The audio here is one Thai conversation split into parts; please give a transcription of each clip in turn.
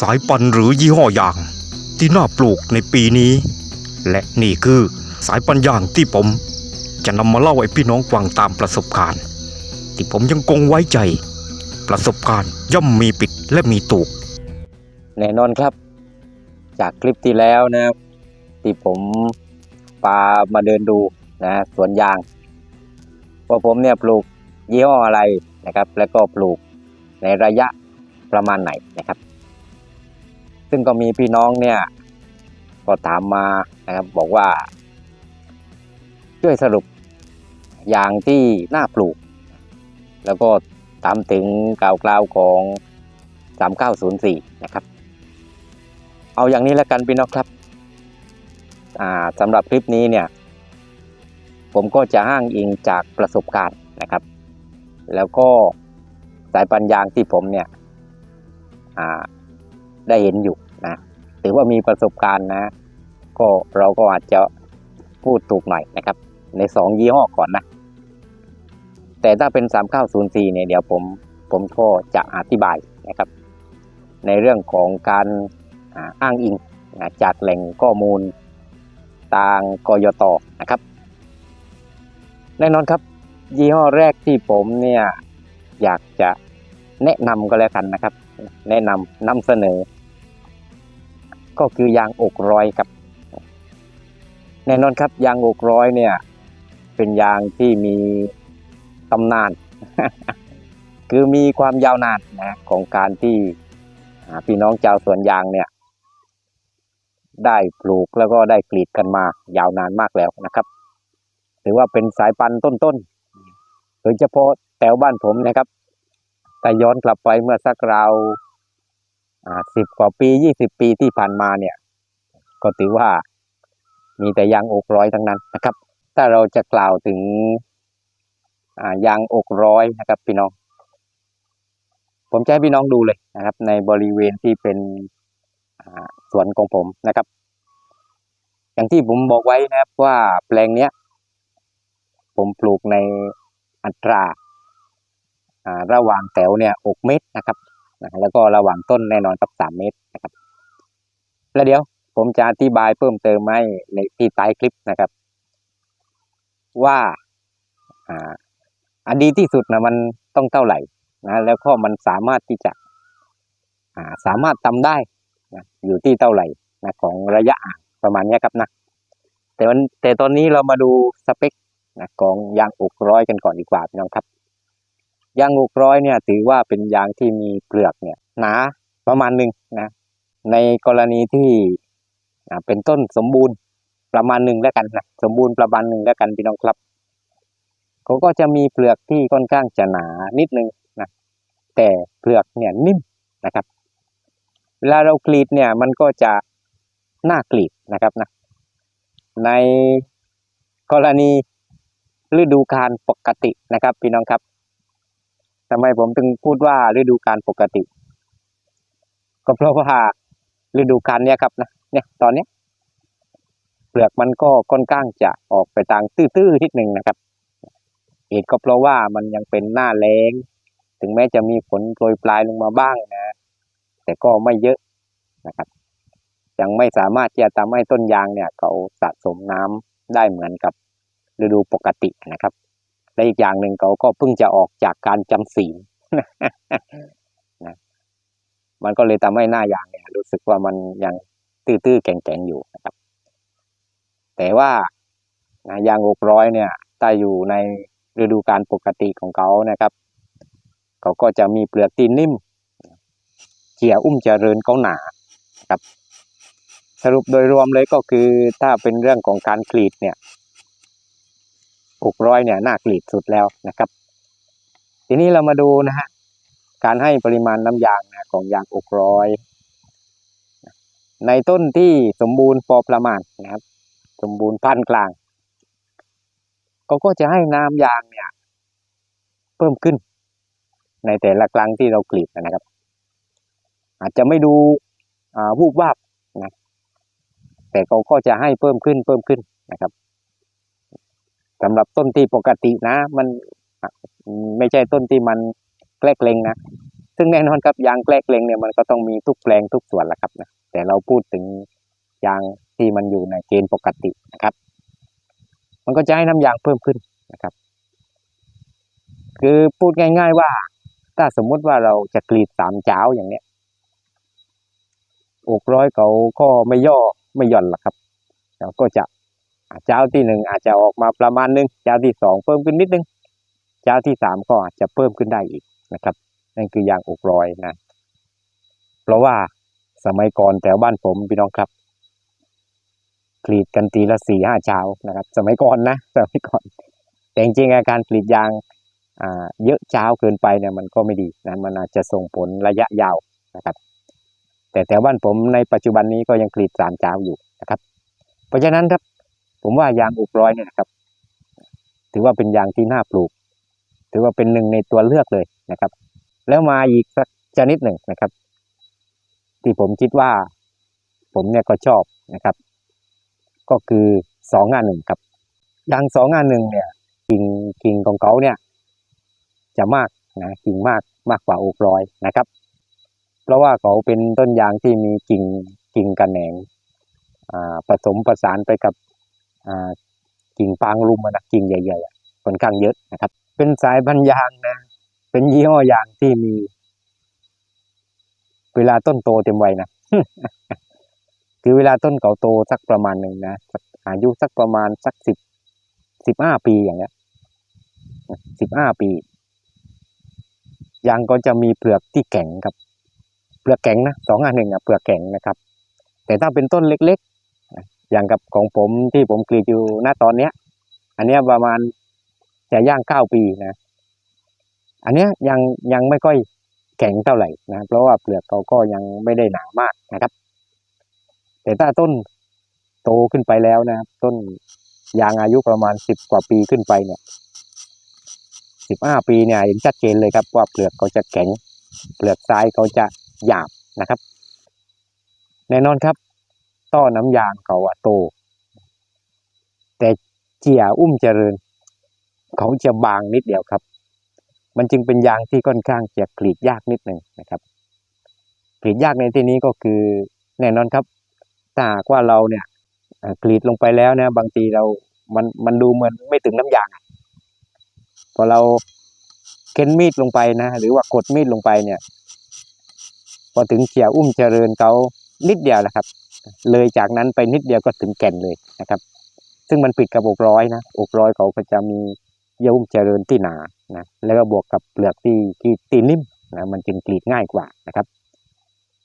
สายพันหรือยี่ห้อยาง ที่น่าปลูกในปีนี้ และนี่คือสายพันยางที่ผม จะนำมาเล่าให้พี่น้องฟังตามประสบการณ์ ที่ผมยังคงไว้ใจ ประสบการณ์ย่อมมีปิดและมีตูก แน่นอนครับ จากคลิปที่แล้วนะครับ ที่ผมพามาเดินดูนะสวนยางว่าผมเนี่ยปลูกยี่ห้ออะไรนะครับ แล้วก็ปลูกในระยะประมาณไหนนะครับ ซึ่งก็มีพี่น้องเนี่ย ก็ถามมานะครับ บอกว่า ช่วยสรุปอย่างที่น่าปลูก แล้วก็ตามถึงกล่าวกล่าวของ 3904 นะครับ เอาอย่างนี้แล้วกันพี่น้องครับสำหรับคลิปนี้เนี่ย ผมก็จะอ้างอิงจากประสบการณ์นะครับ แล้วก็สายปัญญาที่ผมเนี่ย อ่า ได้เห็นอยู่นะถือว่ามีประสบการณ์นะ ก็เราก็อาจจะพูดถูกหน่อยนะครับ ในสองยี่ห้อก่อนนะ แต่ถ้าเป็น3904เนี่ยเดี๋ยวผมผมก็จะอธิบายนะครับ ในเรื่องของการอ้างอิงจากแหล่งข้อมูลทางกยตนะครับ แน่นอนครับ ยี่ห้อแรกที่ผมเนี่ยอยากจะแนะนำก็แล้วกันนะครับ แนะนำนำเสนอ ก็คือยางอกร้อยครับ แน่นอนครับยางอกร้อยเนี่ย เป็นยางที่มีตำนาน คือมีความยาวนานนะของการที่พี่น้องชาวสวนยางเนี่ยได้ปลูกแล้วก็ได้กรีดกันมายาวนานมากแล้วนะครับถือว่าเป็นสายพันธุ์ต้นๆโดยเฉพาะแถวบ้านผมนะครับแต่ย้อนกลับไปเมื่อสักราว สิบกว่าปียี่สิบปีที่ผ่านมาเนี่ย ก็ถือว่ามีแต่ยางอกร้อยทั้งนั้นนะครับ ถ้าเราจะกล่าวถึงอ่ายางอกร้อยนะครับ พี่น้อง ผมจะให้พี่น้องดูเลยนะครับ ในบริเวณที่เป็นสวนของผมนะครับ อย่างที่ผมบอกไว้นะครับว่าแปลงเนี้ย ผมปลูกในอัตราอ่าระหว่างแถวเนี่ย6เมตรนะครับ นะแล้วก็ระหว่างต้นแน่นอนกับ3เมตรนะครับ แล้วเดี๋ยวผมจะอธิบายเพิ่มเติมให้ในที่ใต้คลิปนะครับ ว่าอ่าอันดีที่สุดนะมันต้องเท่าไหร่นะแล้วก็มันสามารถที่จะอ่าสามารถทำได้นะอยู่ที่เท่าไหร่นะของระยะประมาณนี้ครับนะแต่วันแต่ตอนนี้เรามาดูสเปคนะของยางอกร้อยกันก่อนดีกว่าพี่น้องครับ ยางอกร้อยเนี่ยถือว่าเป็นยางที่มีเปลือกเนี่ยหนาประมาณหนึ่งนะในกรณีที่เป็นต้นสมบูรณ์ประมาณหนึ่งแล้วกันนะสมบูรณ์ประมาณหนึ่งแล้วกันพี่น้องครับเขาก็จะมีเปลือกที่ค่อนข้างจะหนานิดนึงนะแต่เปลือกเนี่ยนิ่มนะครับเวลาเรากรีดเนี่ยมันก็จะน่ากรีดนะครับนะในกรณีฤดูกาลปกตินะครับพี่น้องครับ ทำไมผมถึงพูดว่าฤดูกาลปกติ ก็เพราะว่าฤดูกาลเนี้ยครับนะเนี่ย ตอนเนี้ยเปลือกมันก็ค่อนข้างจะออกไปทางตื้อๆนิดหนึ่งนะครับเหตุก็เพราะว่ามันยังเป็นหน้าแล้งถึงแม้จะมีฝนโปรยปลายลงมาบ้างนะ แต่ก็ไม่เยอะนะครับ ยังไม่สามารถที่จะทำให้ต้นยางเนี่ย เขาสะสมน้ำได้เหมือนกับฤดูปกตินะครับ และอีกอย่างหนึ่งเขาก็เพิ่งจะออกจากการจำศีลนะมันก็เลยทำให้หน้าอย่างเนี่ย รู้สึกว่ามันยังตื้อๆแก่งๆอยู่นะครับ แต่ว่านะยางอกร้อยเนี่ยถ้าอยู่ในฤดูกาลปกติของเขานะครับ เขาก็จะมีเปลือกที่นิ่มเจียอุ้มเจริญเขาหนาครับ สรุปโดยรวมเลยก็คือถ้าเป็นเรื่องของการกรีดเนี่ย อกร้อยเนี่ยน่ากรีดสุดแล้วนะครับ ทีนี้เรามาดูนะฮะการให้ปริมาณน้ำยางนะของยางอกร้อยในต้นที่สมบูรณ์พอประมาณนะครับ สมบูรณ์พันกลางเขาก็จะให้น้ำยางเนี่ย เพิ่มขึ้น ในแต่ละครั้งที่เรากรีดนะครับ อาจจะไม่ดูอ่าวูบวาบนะแต่เขาก็จะให้เพิ่มขึ้นเพิ่มขึ้นนะครับ สำหรับต้นที่ปกตินะ มันไม่ใช่ต้นที่มันแกล้งเลงนะซึ่งแน่นอนครับยางแกลกเลงเนี่ยมันก็ต้องมีทุกแปลงทุกส่วนแหละครับนะแต่เราพูดถึงยางที่มันอยู่ในเกณฑ์ปกตินะครับ มันก็จะให้น้ำยางเพิ่มขึ้นนะครับ คือพูดง่าย ๆว่า ถ้าสมมุติว่าเราจะกรีดสามเจ้าอย่างเนี้ยอกร้อยเขาก็ไม่ย่อไม่หย่อนหรอกครับเราก็จะ เจ้าที่หนึ่งอาจจะออกมาประมาณนึงเจ้าที่สองเพิ่มขึ้นนิดนึงเจ้าที่สามก็อาจจะเพิ่มขึ้นได้อีกนะครับ นั่นคือยางอกรอยนะ เพราะว่าสมัยก่อนแถวบ้านผมพี่น้องครับกรีดกันตีละสี่ห้าเช้านะครับ สมัยก่อนนะสมัยก่อน แต่จริงๆอาการกรีดยางอ่าเยอะเช้าเกินไปเนี่ยมันก็ไม่ดีนะมันอาจจะส่งผลระยะยาวนะครับ แต่แถวบ้านผมในปัจจุบันนี้ก็ยังกรีดสามเช้าอยู่นะครับ เพราะฉะนั้นครับ ผมว่ายางอกร้อยเนี่ยนะครับ ถือว่าเป็นยางที่น่าปลูก ถือว่าเป็นหนึ่งในตัวเลือกเลยนะครับ แล้วมาอีกสักชนิดหนึ่งนะครับ ที่ผมคิดว่า ผมเนี่ยก็ชอบนะครับ ก็คือสองงานหนึ่งครับยางสองงานหนึ่งเนี่ยกิ่งกิ่งของเขาเนี่ย จะมากนะกิ่งมากมากกว่าอกร้อยนะครับ เพราะว่าเขาเป็นต้นยางที่มีกิ่งกิ่งกระแหนงผสมประสานไปกับ กิ่งปางลุมนะกิ่งใหญ่ๆอะค่อนข้างเยอะนะครับ เป็นสายพันยางนะ เป็นยี่ห้อยางที่มี เวลาต้นโตเต็มวัยนะคือเวลาต้นเขาโตสักประมาณหนึ่งนะอายุสักประมาณสักสิบสิบห้าปีอย่างเงี้ยสิบห้าปียางก็จะมีเปลือกที่แข็งครับ เปลือกแข็งนะสองอันหนึ่งอะเปลือกแข็งนะครับ แต่ถ้าเป็นต้นเล็ก อย่างกับของผมที่ผมกรีดอยู่หน้าตอนเนี้ย อันเนี้ยประมาณจะย่างเก้าปีนะ อันเนี้ยยังยังไม่ค่อยแข็งเท่าไหร่นะ เพราะว่าเปลือกเขาก็ยังไม่ได้หนามากนะครับ แต่ถ้าต้นโตขึ้นไปแล้วนะครับต้นยางอายุประมาณสิบกว่าปีขึ้นไปเนี่ยสิบห้าปีเนี่ยเห็นชัดเจนเลยครับว่าเปลือกเขาจะแข็ง เปลือกทรายเขาจะหยาบนะครับ แน่นอนครับ ต้อน้ำยางเขาอะโต แต่เจียอุ้มเจริญ เขาจะบางนิดเดียวครับ มันจึงเป็นยางที่ค่อนข้างจะกรีดยากนิดหนึ่งนะครับกรีดยากในที่นี้ก็คือแน่นอนครับถ้ากว่าเราเนี่ยกรีดลงไปแล้วเนี่ยบางทีเรา มันมันดูเหมือนไม่ถึงน้ำยางพอเราเค้นมีดลงไปนะหรือว่ากดมีดลงไปเนี่ย พอถึงเขียวอุ้มเจริญเขานิดเดียวแหละครับ เลยจากนั้นไปนิดเดียวก็ถึงแก่นเลยนะครับ ซึ่งมันปิดกับอกร้อยนะอกร้อยเขาก็จะมีเยื่อหุ้มเจริญที่หนานะแล้วก็บวกกับเปลือกที่ที่ตีนิ่มนะมันจึงกรีดง่ายกว่านะครับ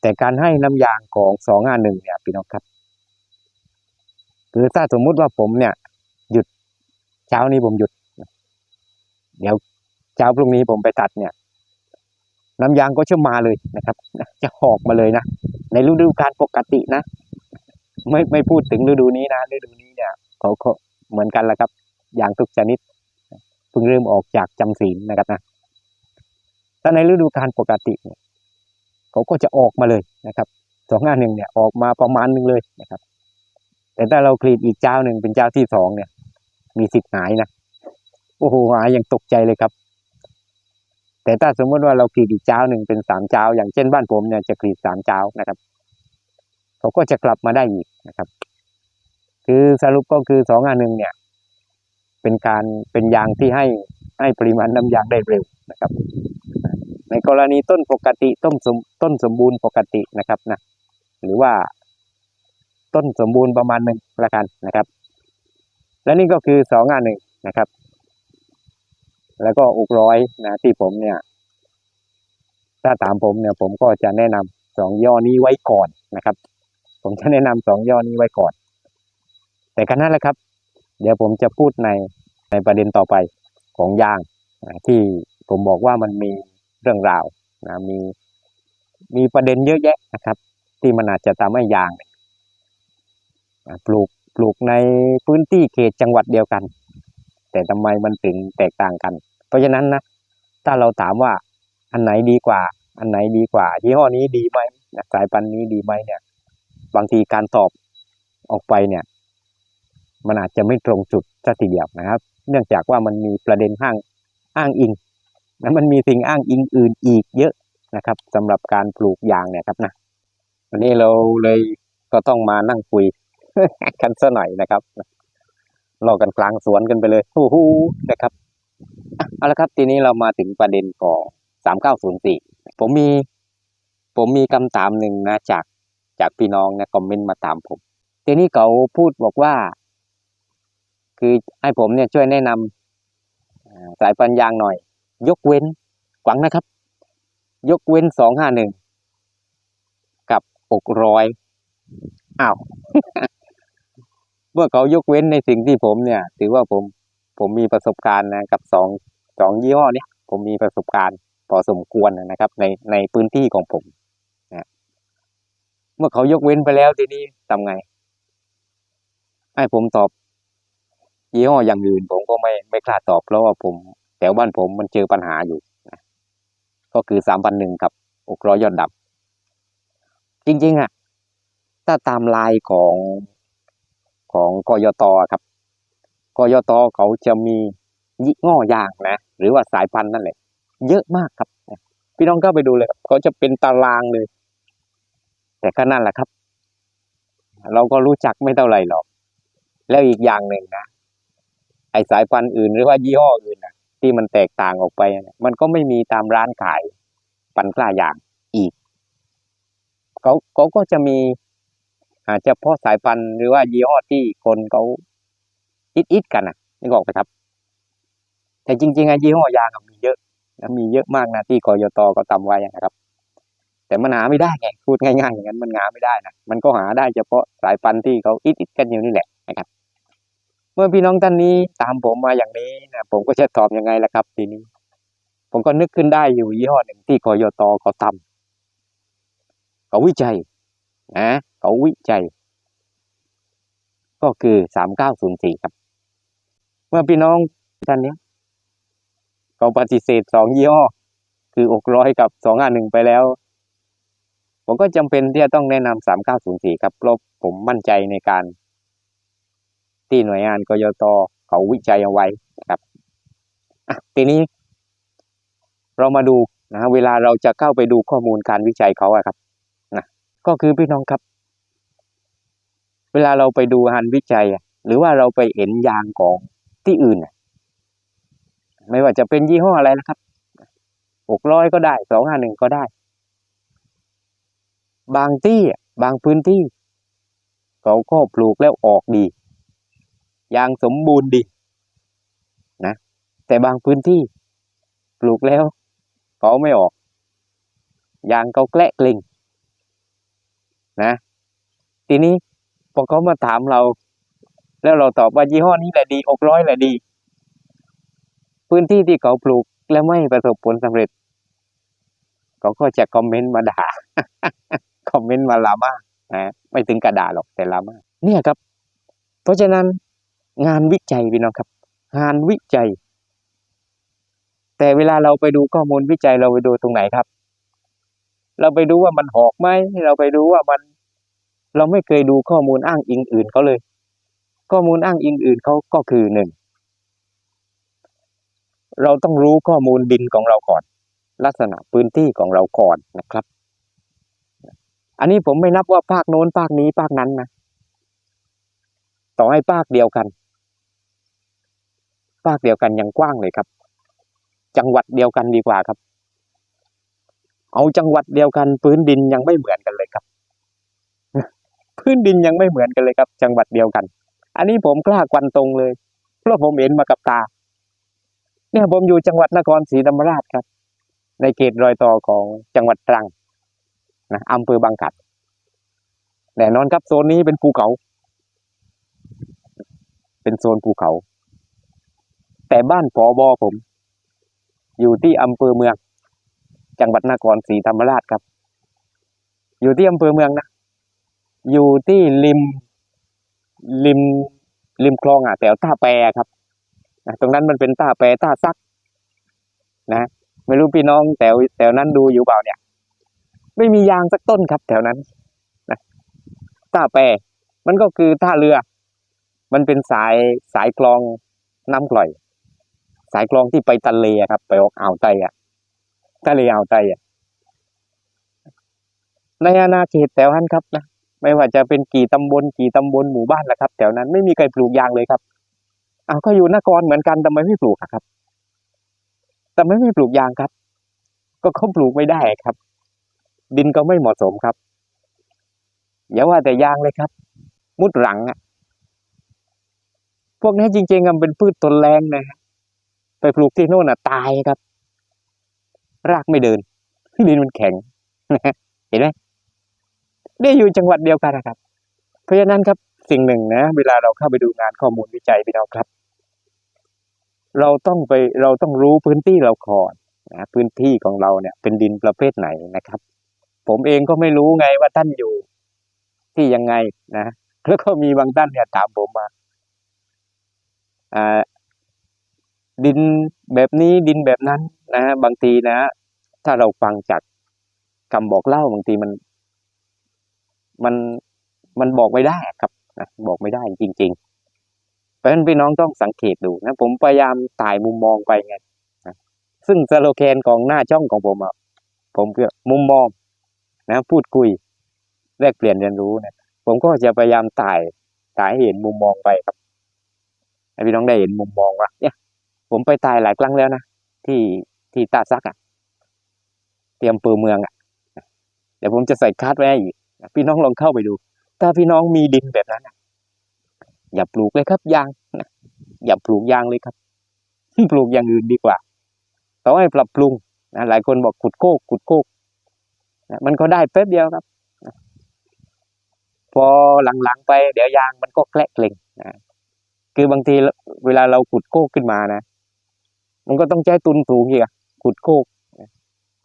แต่การให้น้ำยางของสองอันหนึ่งเนี่ยพี่น้องครับคือถ้าสมมุติว่าผมเนี่ย หยุดเช้านี้ผมหยุด เดี๋ยวเช้าพรุ่งนี้ผมไปตัดเนี่ย น้ำยางก็จะมาเลยนะครับจะหอกมาเลยนะในฤดูกาลปกตินะ ไม่ไม่พูดถึงฤดูนี้นะฤดูนี้เนี่ยเขาก็เหมือนกันแหละครับ อย่างทุกชนิดเพิ่งเริ่มออกจากจำศีลนะครับนะถ้าในฤดูกาลปกติเนี่ยเขาก็จะออกมาเลยนะครับสองงานหนึ่งเนี่ยออกมาประมาณหนึ่งเลยนะครับ แต่ถ้าเรากรีดอีกเจ้าหนึ่งเป็นเจ้าที่สองเนี่ย มีสิทธิ์หายนะโอ้โหหายยังตกใจเลยครับ แต่ถ้าสมมติว่าเรากรีดอีกเจ้าหนึ่งเป็นสามเจ้า อย่างเช่นบ้านผมเนี่ยจะกรีดสามเจ้านะครับเขาก็จะกลับมาได้อีก นะครับ คือสรุปก็คือสองอันหนึ่งเนี่ย เป็นการเป็นยางที่ให้ให้ปริมาณน้ำยางได้เร็วนะครับ ในกรณีต้นปกติต้นสมต้นสมบูรณ์ปกตินะครับนะหรือว่าต้นสมบูรณ์ประมาณหนึ่งละกันนะครับ และนี่ก็คือสองอันหนึ่งนะครับ แล้วก็อุกร้อยนะที่ผมเนี่ย ถ้าถามผมเนี่ย ผมก็จะแนะนำสองย่อนี้ไว้ก่อนนะครับ ผมจะแนะนำสองย่อนี้ไว้ก่อน แต่กันนั้นแหละครับ เดี๋ยวผมจะพูดในในประเด็นต่อไปของยางนะที่ผมบอกว่ามันมีเรื่องราวนะมีมีประเด็นเยอะแยะนะครับ ที่มันอาจจะทำให้ยางนะปลูกปลูกในพื้นที่เขตจังหวัดเดียวกัน แต่ทำไมมันถึงแตกต่างกัน เพราะฉะนั้นนะถ้าเราถามว่าอันไหนดีกว่า อันไหนดีกว่ายี่ห้อนี้ดีไหมสายพันธุ์นี้ดีไหมเนี่ย บางทีการตอบออกไปเนี่ยมันอาจจะไม่ตรงจุดสักทีเดียวนะครับ เนื่องจากว่ามันมีประเด็นห้างอ้างอิงและมันมีสิ่งอ้างอิงอื่นอีกเยอะนะครับสำหรับการปลูกยางเนี่ยครับนะวันนี้เราเลยก็ต้องมานั่งคุยกันซะหน่อยนะครับรอกันกลางสวนกันไปเลยโอ้โหนะครับเอาละครับทีนี้เรามาถึงประเด็นของสามเก้าศูนย์สี่ผมมี ผมมีคำถามหนึ่งนะจาก จากพี่น้องนะคอมเมนต์มาถามผม ทีนี้เขาพูดบอกว่า คือให้ผมเนี่ยช่วยแนะนำอ่าสายพันธุ์ยางหน่อย ยกเว้นกวังนะครับ ยกเว้นสองห้าหนึ่งกับหกร้อยอ้าวเมื่อเขายกเว้นในสิ่งที่ผมเนี่ย ถือว่าผมผมมีประสบการณ์นะกับสองสองยี่ห้อเนี้ยผมมีประสบการณ์พอสมควรนะครับ ในในพื้นที่ของผม เมื่อเขายกเว้นไปแล้วทีนี้ทำไง ให้ผมตอบยี่ห้ออย่างอื่น ผมก็ไม่ไม่กล้าตอบเพราะว่าผมแถวบ้านผมมันเจอปัญหาอยู่นะก็คือสามพันหนึ่งกับอกร้อยยอดดับ จริง ๆอะถ้าตามลายของของกยตครับกยตเขาจะมียี่ห้อยางนะ หรือว่าสายพันธุ์นั่นแหละ เยอะมากครับ พี่น้องก็ไปดูเลยเขาจะเป็นตารางเลย แต่ก็นั่นแหละครับ เราก็รู้จักไม่เท่าไหร่หรอก แล้วอีกอย่างหนึ่งนะไอสายพันธุ์อื่นหรือว่ายี่ห้ออื่นนะที่มันแตกต่างออกไปนะมันก็ไม่มีตามร้านขายปันกล้าอย่างอีกเขาเขาก็จะมีอาจจะเพาะสายพันธุ์หรือว่ายี่ห้อที่คนเขาอิดอิดกันนะนึกออกไหมครับ แต่จริงๆไอยี่ห้อยางมีเยอะนะมีเยอะมากนะที่กยตก็ทำไว้นะครับ แต่มันหาไม่ได้ไงพูดง่ายๆอย่างนั้นมันหาไม่ได้นะมันก็หาได้เฉพาะสายพันธุ์ที่เขาอิดอิดๆกันอยู่นี่แหละนะครับ เมื่อพี่น้องท่านนี้ตามผมมาอย่างนี้นะผมก็จะตอบยังไงล่ะครับ ทีนี้ ผมก็นึกขึ้นได้อยู่ยี่ห้อหนึ่งที่กยตเขาทำเขาวิจัยนะเขาวิจัย ก็คือสามเก้าศูนย์สี่ครับ เมื่อพี่น้องท่านนี้เขาปฏิเสธสองยี่ห้อคืออกร้อยกับสองห้าหนึ่งไปแล้ว ผมก็จำเป็นที่จะต้องแนะนำสามเก้าศูนย์สี่ครับเพราะผมมั่นใจในการ ที่หน่วยงานกยตเขาวิจัยเอาไว้ครับทีนี้ เรามาดูนะเวลาเราจะเข้าไปดูข้อมูลการวิจัยเขาอะครับนะก็คือพี่น้องครับ เวลาเราไปดูงานวิจัยหรือว่าเราไปเห็นยางของที่อื่นอะไม่ว่าจะเป็นยี่ห้ออะไรนะครับหกร้อยก็ได้สองห้าหนึ่งก็ได้ บางที่บางพื้นที่ เขาก็ปลูกแล้วออกดียางสมบูรณ์ดีนะแต่บางพื้นที่ปลูกแล้วเขาไม่ออกยางเขาแกละกลิ่งนะทีนี้พอเขามาถามเรา แล้วเราตอบว่ายี่ห้อนี้แหละดีอกร้อยแหละดี พื้นที่ที่เขาปลูกแล้วไม่ประสบผลสำเร็จ เขาก็จะคอมเมนต์มาด่า คอมเมนต์มาลามานะไม่ถึงกระดาหรอกแต่ลามาเนี่ยครับ เพราะฉะนั้นงานวิจัยพี่น้องครับ งานวิจัย แต่เวลาเราไปดูข้อมูลวิจัยเราไปดูตรงไหนครับ เราไปดูว่ามันหอกไหมเราไปดูว่ามัน เราไม่เคยดูข้อมูลอ้างอิงอื่นเขาเลย ข้อมูลอ้างอิงอื่นเขาก็คือหนึ่งเราต้องรู้ข้อมูลดินของเราก่อน ลักษณะพื้นที่ของเราก่อนนะครับ อันนี้ผมไม่นับว่าภาคโน้นภาคนี้ภาคนั้นนะต่อให้ภาคเดียวกัน ภาคเดียวกันยังกว้างเลยครับ จังหวัดเดียวกันดีกว่าครับ เอาจังหวัดเดียวกันพื้นดินยังไม่เหมือนกันเลยครับ พื้นดินยังไม่เหมือนกันเลยครับ จังหวัดเดียวกัน อันนี้ผมกล้ากวันตรงเลย เพราะผมเห็นมากับตา เนี่ยผมอยู่จังหวัดนครศรีธรรมราชครับ ในเขตรอยต่อของจังหวัดตรัง นะอำเภอบางขัดแน่นอนครับโซนนี้เป็นภูเขา เป็นโซนภูเขา แต่บ้านปอบอผม อยู่ที่อำเภอเมือง จังหวัดนครศรีธรรมราชครับ อยู่ที่อำเภอเมืองนะ อยู่ที่ริมริมริมคลองอะแถวท่าแปรครับนะตรงนั้นมันเป็นท่าแปท่าซัก นะ ไม่รู้พี่น้องแถวแถวนั้นดูอยู่เปล่าเนี่ย ไม่มียางสักต้นครับ แถวนั้นนะท่าแปรมันก็คือท่าเรือ มันเป็นสายสายคลองน้ำกร่อย สายคลองที่ไปทะเลครับ ไปออกอ่าวไทยอะทะเลอ่าวไทยอะในอาณาเขตแถวนั้นครับนะไม่ว่าจะเป็นกี่ตำบลกี่ตำบลหมู่บ้านละครับ แถวนั้นไม่มีใครปลูกยางเลยครับอ้าวก็อยู่นครเหมือนกันทำไมไม่ปลูกครับทำไมไม่ปลูกยางครับ ก็เขาปลูกไม่ได้ครับ ดินก็ไม่เหมาะสมครับ อย่าว่าแต่ยางเลยครับ มุดหลังอะพวกนี้จริงๆมันเป็นพืชทนแรงนะฮะไปปลูกที่โน่นอะตายครับ รากไม่เดิน ดินมันแข็งเห็นไหมได้อยู่จังหวัดเดียวกันนะครับ เพราะฉะนั้นครับสิ่งหนึ่งนะ เวลาเราเข้าไปดูงานข้อมูลวิจัยพี่น้องครับ เราต้องไปเราต้องรู้พื้นที่เราก่อนนะพื้นที่ของเราเนี่ย เป็นดินประเภทไหนนะครับ ผมเองก็ไม่รู้ไงว่าท่านอยู่ ที่ยังไงนะแล้วก็มีบางท่านเนี่ยถามผมมาอ่าดินแบบนี้ดินแบบนั้นนะบางทีนะ ถ้าเราฟังจากคำบอกเล่าบางทีมัน มันมันบอกไม่ได้ครับนะบอกไม่ได้จริง ๆ เพราะฉะนั้นพี่น้องต้องสังเกตดูนะผมพยายามถ่ายมุมมองไปไงนะซึ่งสโลแกนของหน้าช่องของผมอะผมคือมุมมอง นะพูดคุยแลกเปลี่ยนเรียนรู้นี่ยผมก็จะพยายามถ่ายถ่ายให้เห็นมุมมองไปครับให้พี่น้องได้เห็นมุมมองว่าเนี่ยผมไปถ่ายหลายครั้งแล้วนะที่ที่ตาซักอะ เตรียมเปือเมืองอะเดี๋ยวผมจะใส่คาดไว้อีกพี่น้องลองเข้าไปดู ถ้าพี่น้องมีดินแบบนั้นอะอย่าปลูกเลยครับยางนะอย่าปลูกยางเลยครับปลูกอย่างอื่นดีกว่าต้องให้ปรับปรุงนะหลายคนบอกขุดโคกขุดโคก มันก็ได้แป๊บเดียวครับ พอหลังๆไปเดี๋ยวยางมันก็แกละเกร็งนะคือบางทีเวลาเราขุดโคกขึ้นมานะ มันก็ต้องใช้ตุนสูงอีกอะขุดโคก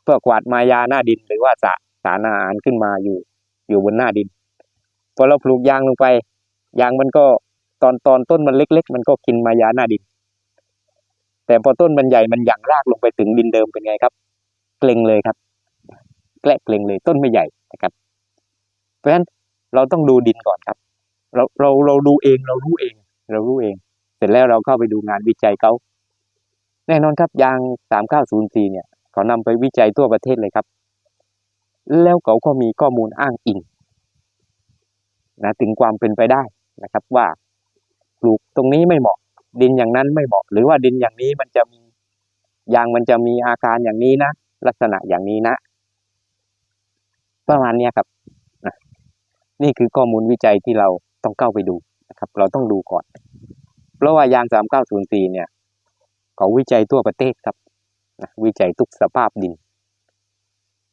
เพื่อกวาดมายาหน้าดินหรือว่าสาสารอาหารขึ้นมาอยู่ อยู่บนหน้าดินพอเราปลูกยางลงไปยางมันก็ตอนตอนต้นมันเล็ก ๆ มันก็กินมายาหน้าดิน แต่พอต้นมันใหญ่มันหยั่งรากลงไปถึงดินเดิมเป็นไงครับ เกร็งเลยครับ แกละเกรงเลยต้นไม่ใหญ่นะครับ เพราะฉะนั้นเราต้องดูดินก่อนครับ เราเราเราดูเองเรารู้เอง เรารู้เอง เสร็จแล้วเราเข้าไปดูงานวิจัยเขาแน่นอนครับยางสามเก้าศูนย์สี่เนี่ยเขานำไปวิจัยทั่วประเทศเลยครับ แล้วเขาก็มีข้อมูลอ้างอิงนะถึงความเป็นไปได้นะครับ ว่าปลูกตรงนี้ไม่เหมาะ ดินอย่างนั้นไม่เหมาะ หรือว่าดินอย่างนี้มันจะมียางมันจะมีอาการอย่างนี้นะลักษณะอย่างนี้นะ ประมาณนี้ครับนี่คือข้อมูลวิจัยที่เราต้องเข้าไปดูนะครับ เราต้องดูก่อน เพราะว่ายางสามเก้าศูนย์สี่เนี่ยเขาวิจัยทั่วประเทศครับนะวิจัยทุกสภาพดิน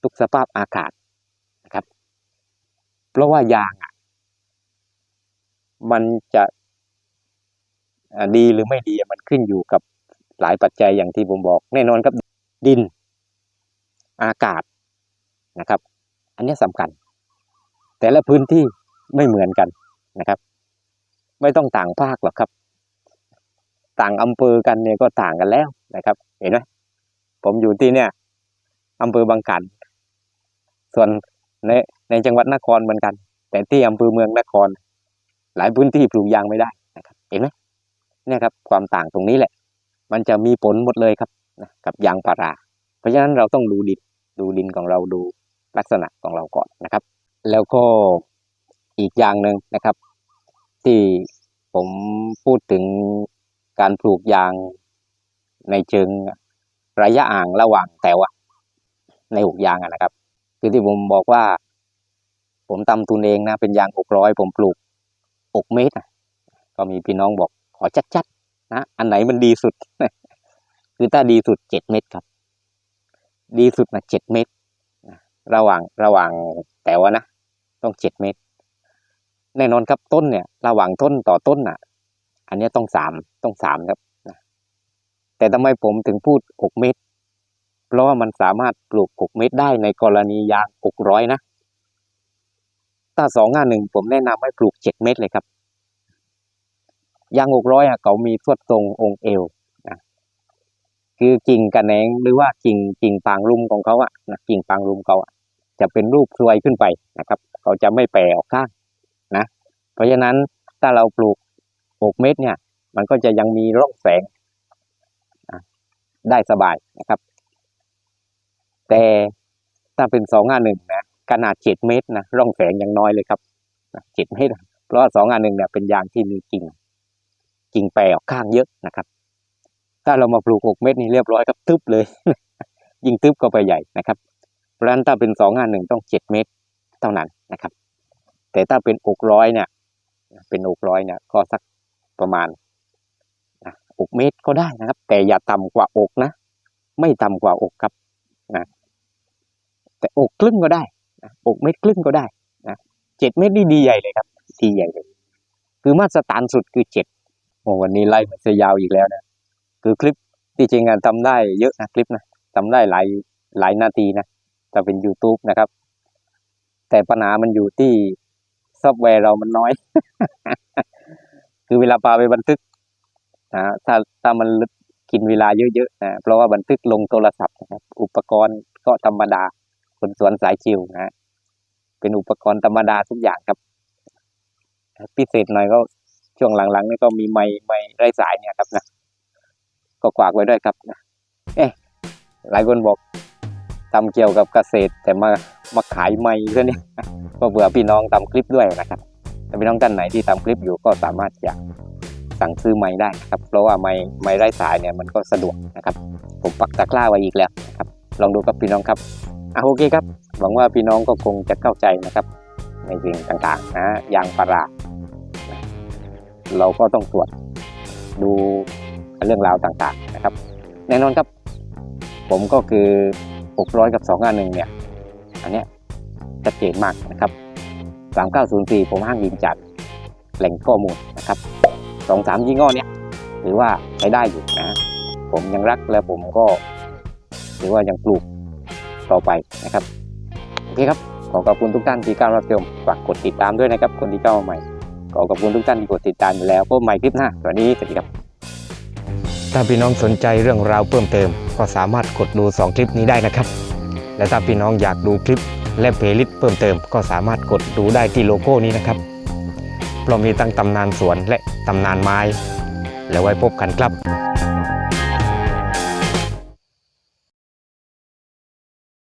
ทุกสภาพอากาศนะครับ เพราะว่ายางอะ มันจะดีหรือไม่ดีมันขึ้นอยู่กับหลายปัจจัยอย่างที่ผมบอก แน่นอนครับดิน อากาศนะครับ อันนี้สำคัญ แต่ละพื้นที่ไม่เหมือนกันนะครับ ไม่ต้องต่างภาคหรอกครับ ต่างอำเภอกันเนี่ยก็ต่างกันแล้วนะครับ เห็นไหมผมอยู่ที่เนี่ยอำเภอบางขัน ส่วนในในจังหวัดนครเหมือนกัน แต่ที่อำเภอเมืองนคร หลายพื้นที่ปลูกยางไม่ได้นะครับ เห็นไหมเนี่ยครับ ความต่างตรงนี้แหละ มันจะมีผลหมดเลยครับนะกับยางพารา เพราะฉะนั้นเราต้องดูดินดูดินของเราดู ลักษณะของเราก่อนนะครับ แล้วก็อีกอย่างหนึ่งนะครับ ที่ผมพูดถึงการปลูกยางในเชิงระยะห่างระหว่างแถวในหกยางนะครับ คือที่ผมบอกว่า ผมทำทุนเองนะเป็นยางหกร้อยผมปลูกหกเมตรก็มีพี่น้องบอกขอชัดๆนะอันไหนมันดีสุด คือถ้าดีสุดเจ็ดเมตรครับ ดีสุดนะเจ็ดเมตร ระหว่างระหว่างแต่ว่านะต้องเจ็ดเมตร แน่นอนครับต้นเนี่ย ระหว่างต้นต่อต้นน่ะ อันนี้ต้องสามต้องสามครับนะแต่ทำไมผมถึงพูดหกเมตร เพราะว่ามันสามารถปลูกหกเมตรได้ในกรณียางหกร้อยนะถ้าสองห้าหนึ่งผมแนะนำให้ปลูกเจ็ดเมตรเลยครับยางหกร้อยอะเขามีทวดทรงองค์เอว คือกิ่งกระแหนงหรือว่ากิ่งกิ่งปางรุมของเขาอะนะกิ่งปางรุมเขาอะจะเป็นรูปสวยขึ้นไปนะครับเขาจะไม่แปรออกข้างนะเพราะฉะนั้นถ้าเราปลูกหกเมตรเนี่ย มันก็จะยังมีร่องแสงได้สบายนะครับ แต่ถ้าเป็นสองห้าหนึ่งนะขนาดเจ็ดเมตรนะร่องแสงยังน้อยเลยครับเจ็ดเมตรเพราะสองอันหนึ่งเนี่ยเป็นยางที่มีกิ่งกิ่งแปรออกข้างเยอะนะครับ ถ้าเรามาปลูกหกเมตรนี่เรียบร้อยครับตึ๊บเลย ยิ่งตึ๊บก็ไปใหญ่นะครับ เพราะฉะนั้นถ้าเป็นสองอันหนึ่งต้องเจ็ดเมตรเท่านั้นนะครับ แต่ถ้าเป็นอกร้อยเนี่ย เป็นอกร้อยเนี่ย ก็สักประมาณนะอกเมตรก็ได้นะครับ แต่อย่าต่ำกว่าอกนะ ไม่ต่ำกว่าอกครับนะแต่อกครึ่งก็ได้นะอกเมตรครึ่งก็ได้นะเจ็ดเมตรนี่ดีใหญ่เลยครับดีใหญ่เลย คือมาตรฐานสุดคือเจ็ดโอ้วันนี้ไล่มันจะยาวอีกแล้วนะ คือคลิปที่จริงงานทำได้เยอะนะคลิปนะทำได้หลายหลายนาทีนะถ้าเป็น YouTube นะครับ แต่ปัญหามันอยู่ที่ซอฟต์แวร์เรามันน้อย คือเวลาปาไปบันทึกนะถ้าถ้ามันกินเวลาเยอะๆนะเพราะว่าบันทึกลงโทรศัพท์นะครับ อุปกรณ์ก็ธรรมดาคนสวนสายชิวนะเป็นอุปกรณ์ธรรมดาทุกอย่างครับ พิเศษหน่อยก็ช่วงหลังๆนี่ก็มีไม้ไม้ไร้สายเนี่ยครับนะ ก็กวากไว้ด้วยครับ เอ๊ะหลายคนบอกทำเกี่ยวกับเกษตร แต่มามาขายไม้ซะเนี่ยก็เผื่อพี่น้องทำคลิปด้วยนะครับถ้าพี่น้องท่านไหนที่ทำคลิปอยู่ก็สามารถจะสั่งซื้อไม้ได้นะครับ เพราะว่าไม้ไม้ไร้สายเนี่ยมันก็สะดวกนะครับ ผมปักตะกร้าไว้อีกแล้วนะครับ ลองดูครับพี่น้องครับอะโอเคครับ หวังว่าพี่น้องก็คงจะเข้าใจนะครับ ในสิ่งต่างๆนะยางพาราเราก็ต้องตรวจดู เรื่องราวต่างๆนะครับแน่นอนครับ ผมก็คือ 600 กับ2 5 1เนี่ย อันเนี้ยชัดเจนมากนะครับ 3904 ผมห้างยิงจัดแหล่งข้อมูลนะครับสองสามยี่ห้อเนี้ยถือว่าใช้ได้อยู่นะ ผมยังรักและผมก็ถือว่ายังปลูกต่อไปนะครับโอเคครับขอขอบคุณทุกท่านที่เข้ารับชมฝากกดติดตามด้วยนะครับ คนที่เข้ามาใหม่ขอขอบคุณทุกท่านที่กดติดตามอยู่แล้วพบใหม่คลิปหน้าสวัสดีสวัสดีครับ ถ้าพี่น้องสนใจเรื่องราวเพิ่มเติม ก็สามารถกดดู 2 คลิปนี้ได้นะครับ และถ้าพี่น้องอยากดูคลิปและเพลย์ลิสต์เพิ่มเติม ก็สามารถกดดูได้ที่โลโก้นี้นะครับเพราะมีตั้งตำนานสวนและตำนานไม้ แล้วไว้พบกันครับ